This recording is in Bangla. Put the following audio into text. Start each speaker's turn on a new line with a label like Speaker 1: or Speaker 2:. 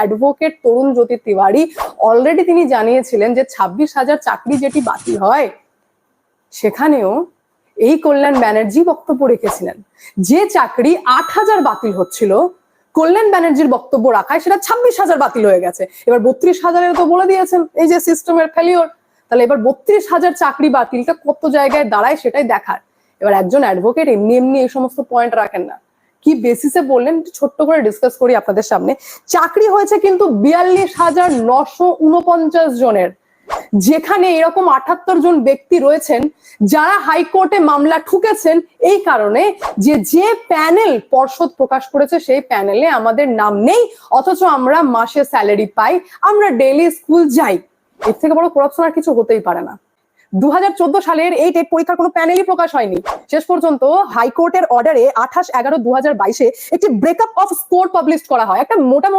Speaker 1: অ্যাডভোকেট তরুণ জ্যোতি তিওয়ারি। অলরেডি তিনি জানিয়েছিলেন যে ছাব্বিশ হাজার চাকরি যেটি বাতিল হয়, সেখানেও এই কল্যাণ ব্যানার্জি বক্তব্য রেখেছিলেন। যে চাকরি আট হাজার বাতিল হচ্ছিল, কল্যাণ ব্যানার্জির বক্তব্য রাখায় সেটা ছাব্বিশ হাজার বাতিল হয়ে গেছে। এবার বত্রিশ হাজারের তো বলে দিয়েছেন, এই যে সিস্টেমের ফেলিওর তাহলে এবার বত্রিশ হাজার চাকরি বাতিলটা কত জায়গায় দাঁড়ায় সেটাই দেখার। এবার একজন অ্যাডভোকেট এমনি এমনি এই সমস্ত পয়েন্ট রাখেন না। কি বেসিসে বললেন ছোট্ট করে ডিসকাস করি আপনাদের সামনে। চাকরি হয়েছে কিন্তু বিয়াল্লিশ হাজার নশো উনপঞ্চাশ জনের। যেখানে এরকম আটাত্তর জন ব্যক্তি রয়েছেন, যারা হাইকোর্টে মামলা ঠুকেছেন, এই কারণে যে যে প্যানেল পর্ষদ প্রকাশ করেছে, সেই প্যানেলে আমাদের নাম নেই, অথচ আমরা মাসে স্যালারি পাই, আমরা ডেইলি স্কুল যাই। এর থেকে বড় করাপশন আর কিছু হতেই পারে না। দু হাজার চোদ্দ সালের এই টেট পরীক্ষার কোনো প্যানেলই প্রকাশ হয়নি। শেষ পর্যন্ত হাইকোর্টের অর্ডারে আঠাশ এগারো দু বাইশে একটি ব্রেকআপ অফ স্কোর পাবলিশ করা হয়। একটা মোটামুটি